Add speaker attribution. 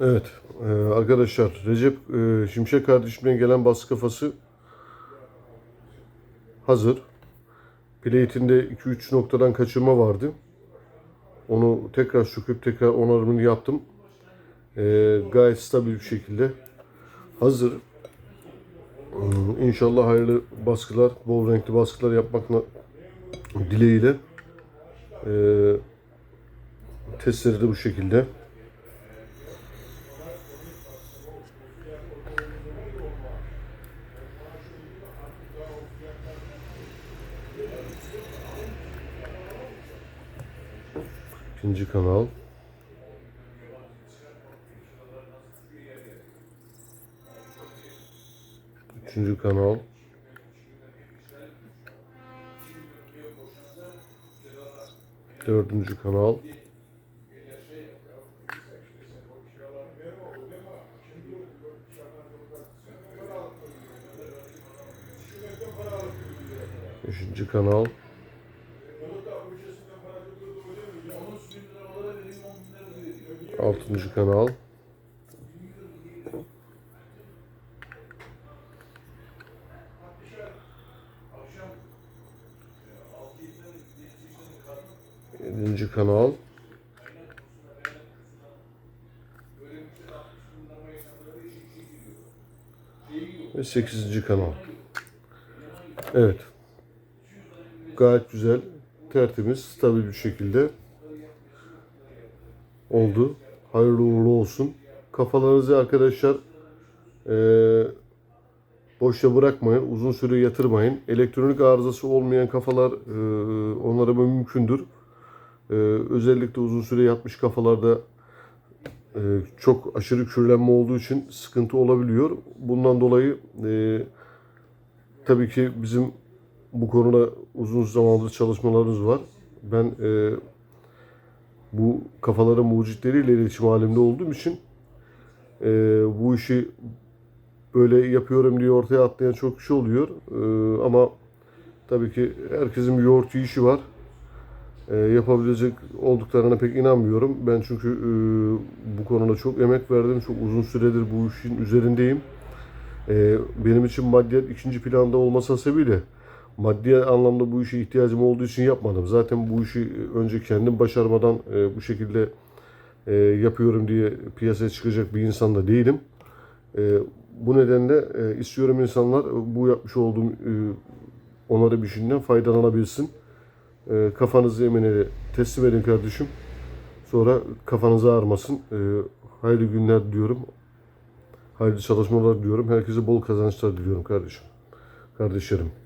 Speaker 1: Evet e, arkadaşlar Recep e, Şimşek kardeşimden gelen baskı kafası hazır. Plate'inde 2-3 noktadan kaçırma vardı. Onu tekrar söküp tekrar onarımını yaptım. E, gayet stabil bir şekilde hazır. Hmm, İnşallah hayırlı baskılar, bol renkli baskılar yapmakla dileğiyle. E, testleri de bu şekilde. İkinci kanal. Üçüncü kanal. Dördüncü kanal. Beşinci kanal. Altıncı kanal. Yedinci kanal. Ve sekizinci kanal. Evet. Gayet güzel, tertemiz, stabil bir şekilde oldu. Hayırlı uğurlu olsun. Kafalarınızı arkadaşlar eee boşta bırakmayın. Uzun süre yatırmayın. Elektronik arızası olmayan kafalar eee onlara mümkündür. Eee, özellikle uzun süre yatmış kafalarda eee, çok aşırı kürlenme olduğu için sıkıntı olabiliyor. Bundan dolayı eee, tabii ki bizim bu konuda uzun zamandır çalışmalarımız var. Ben eee bu kafaların mucitleriyle iletişim halinde olduğum için e, bu işi böyle yapıyorum diye ortaya atlayan çok kişi oluyor. E, ama tabii ki herkesin bir yoğurt işi var. E, yapabilecek olduklarına pek inanmıyorum. Ben çünkü e, bu konuda çok emek verdim. Çok uzun süredir bu işin üzerindeyim. E, benim için maddiyat ikinci planda olmasa sebebiyle maddi anlamda bu işe ihtiyacım olduğu için yapmadım. Zaten bu işi önce kendim başarmadan e, bu şekilde e, yapıyorum diye piyasaya çıkacak bir insan da değilim. E, bu nedenle e, istiyorum insanlar bu yapmış olduğum e, onları bir şeyinden faydalanabilsin. E, kafanızı eminele teslim edin kardeşim. Sonra kafanızı ağrımasın. E, hayırlı günler diliyorum. Hayırlı çalışmalar diliyorum. Herkese bol kazançlar diliyorum kardeşim. Kardeşlerim.